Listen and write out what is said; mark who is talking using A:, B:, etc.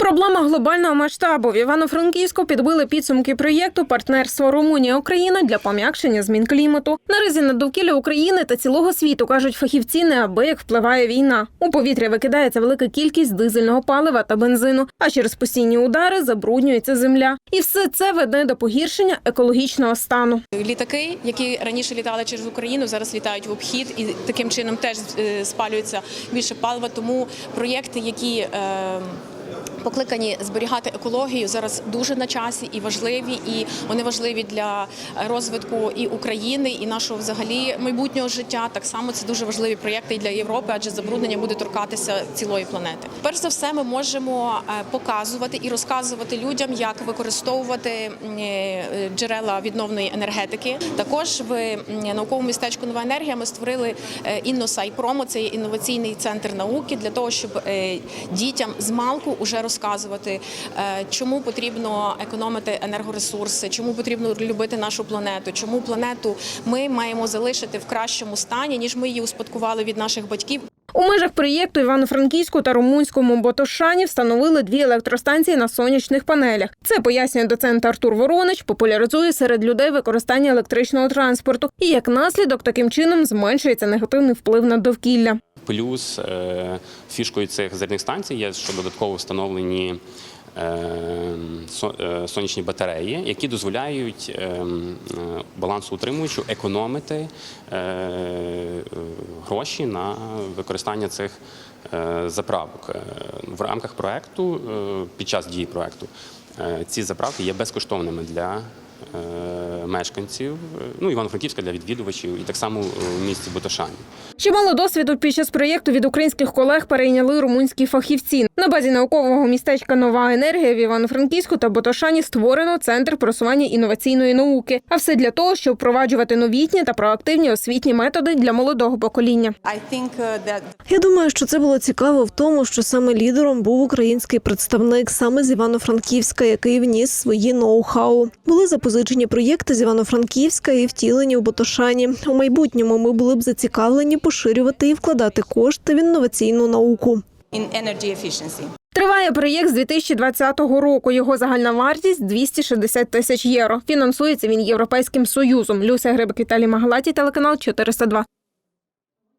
A: Проблема глобального масштабу в Івано-Франківську підбили підсумки проєкту партнерство Румунія Україна для пом'якшення змін клімату. Наразі на довкілля України та цілого світу кажуть фахівці, неабияк впливає війна. У повітря викидається велика кількість дизельного палива та бензину, а через постійні удари забруднюється земля. І все це веде до погіршення екологічного стану.
B: Літаки, які раніше літали через Україну, зараз літають в обхід і таким чином теж е, спалюється більше палива. Тому проєкти, які е, Покликані зберігати екологію зараз дуже на часі і важливі, і вони важливі для розвитку і України, і нашого взагалі майбутнього життя. Так само це дуже важливі проєкти і для Європи, адже забруднення буде торкатися цілої планети. Перш за все, ми можемо е, показувати і розказувати людям, як використовувати е, джерела відновної енергетики. Також в науковому містечку Нова енергія ми створили е, «Інносайпромо», це є інноваційний центр науки для того, щоб е, дітям з малку уже розказувати, е, чому потрібно економити енергоресурси, чому потрібно любити нашу планету, чому планету ми маємо залишити в кращому стані, ніж ми її успадкували від наших батьків.
A: У межах проєкту Івано-Франківську та румунському Ботошані встановили дві електростанції на сонячних панелях. Це пояснює доцент Артур Воронич, популяризує серед людей використання електричного транспорту і як наслідок таким чином зменшується негативний вплив на довкілля.
C: Плюс е, фішкою цих зарядних станцій є, що додатково встановлені е, е, сонячні батареї, які дозволяють м, балансоутримувачу економити гроші на використання цих заправок. В рамках проекту, під час дії проекту, ці заправки є безкоштовними для мешканців, е, ну Івано-Франківська для відвідувачів, і так само в місті Ботошані.
A: Чимало досвіду під час проєкту від українських колег перейняли румунські фахівці. На базі наукового містечка Нова енергія в Івано-Франківську та Ботошані створено центр просування інноваційної науки. А все для того, щоб впроваджувати новітні та проактивні освітні методи для молодого покоління.
D: Uh,
E: Я думаю, що це було цікаво в тому, що саме лідером був український представник саме з Івано-Франківська, який вніс свої ноу-хау. Були запозичені проєкти з Івано-Франківська і втілені у Ботошані. У майбутньому ми були б зацікавлені поширювати і вкладати кошти в інноваційну науку.
A: Триває проєкт з 2020 року. Його загальна вартість 260 тисяч євро. Фінансується він Європейським союзом. Люся Грибик, Віталій Магалаті, телеканал 402.